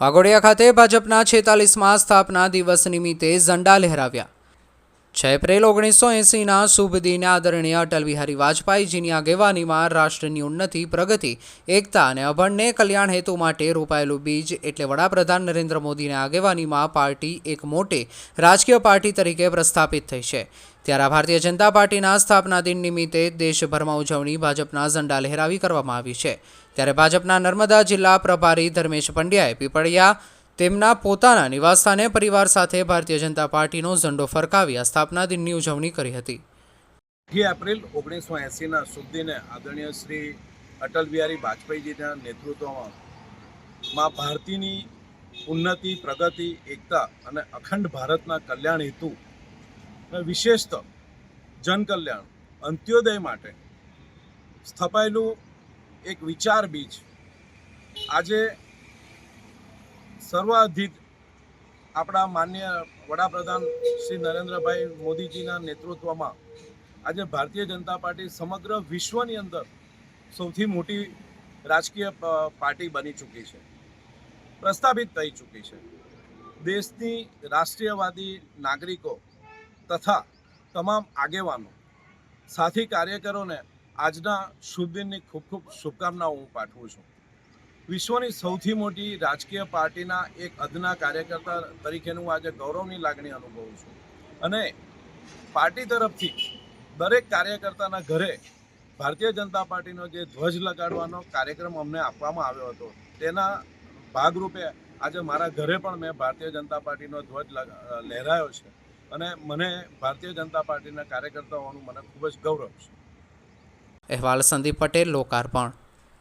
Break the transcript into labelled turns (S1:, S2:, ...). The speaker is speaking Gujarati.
S1: વાઘોડિયા ખાતે ભાજપના છેતાલીસમાં સ્થાપના દિવસ નિમિત્તે ઝંડા લહેરાવ્યા. છ એપ્રિલ ઓગણીસો એંસીના શુભ દિને આદરણીય અટલ બિહારી વાજપેયીજીની આગેવાનીમાં રાષ્ટ્રની ઉન્નતિ પ્રગતિ, એકતા અને અભણને કલ્યાણ હેતુ માટે રોપાયેલું બીજ એટલે વડાપ્રધાન નરેન્દ્ર મોદીની આગેવાનીમાં પાર્ટી એક મોટે રાજકીય પાર્ટી તરીકે પ્રસ્થાપિત થઈ છે. ત્યારે ભારતીય જનતા પાર્ટીના સ્થાપના દિન નિમિત્તે દેશભરમાં ઉજવણી ભાજપના ઝંડા લહેરાવી કરવામાં આવી છે. ત્યારે ભાજપના નર્મદા જિલ્લા પ્રભારી ધર્મેશ પંડ્યાએ પીપળિયા તેમના પોતાના નિવાસસ્થાને પરિવાર સાથે ભારતીય જનતા પાર્ટીનો ઝંડો ફરકાવી આ સ્થાપના દિનની ઉજવણી કરી હતી.
S2: અઢી એપ્રિલ ઓગણીસો એંસીના શુભ દિને આદરણીય શ્રી અટલ બિહારી વાજપેયીજીના નેતૃત્વમાં માં ભારતીની ઉન્નતિ, પ્રગતિ, એકતા અને અખંડ ભારતના કલ્યાણ હેતુ વિશેષત જનકલ્યાણ, અંત્યોદય માટે સ્થપાયેલું એક વિચાર બીજ. આજે સર્વાધિક આપણા માન્ય વડાપ્રધાન શ્રી નરેન્દ્રભાઈ મોદીજીના નેતૃત્વમાં આજે ભારતીય જનતા પાર્ટી સમગ્ર વિશ્વની અંદર સૌથી મોટી રાજકીય પાર્ટી બની ચૂકી છે. પ્રસ્થાપિત થઈ ચૂકી છે. દેશની રાષ્ટ્રીયવાદી નાગરિકો તથા તમામ આગેવાનો, સાથી કાર્યકરોને આજના શુભ દિનની ખૂબ ખૂબ શુભકામનાઓ હું પાઠવું છું. વિશ્વની સૌથી મોટી રાજકીય પાર્ટીના એક અદના કાર્યકર્તા તરીકેનું આજે ગૌરવની લાગણી અનુભવું છું. અને પાર્ટી તરફથી દરેક કાર્યકર્તાના ઘરે ભારતીય જનતા પાર્ટીનો જે ધ્વજ લગાડવાનો કાર્યક્રમ અમને આપવામાં આવ્યો હતો, તેના ભાગરૂપે આજે મારા ઘરે પણ મેં ભારતીય જનતા પાર્ટીનો ધ્વજ લહેરાયો છે. અને મને ભારતીય જનતા પાર્ટીના કાર્યકર્તા હોવાનું મને ખૂબ જ ગૌરવ છે.
S1: અહેવાલ સંદીપ પટેલ લોકાર્પણ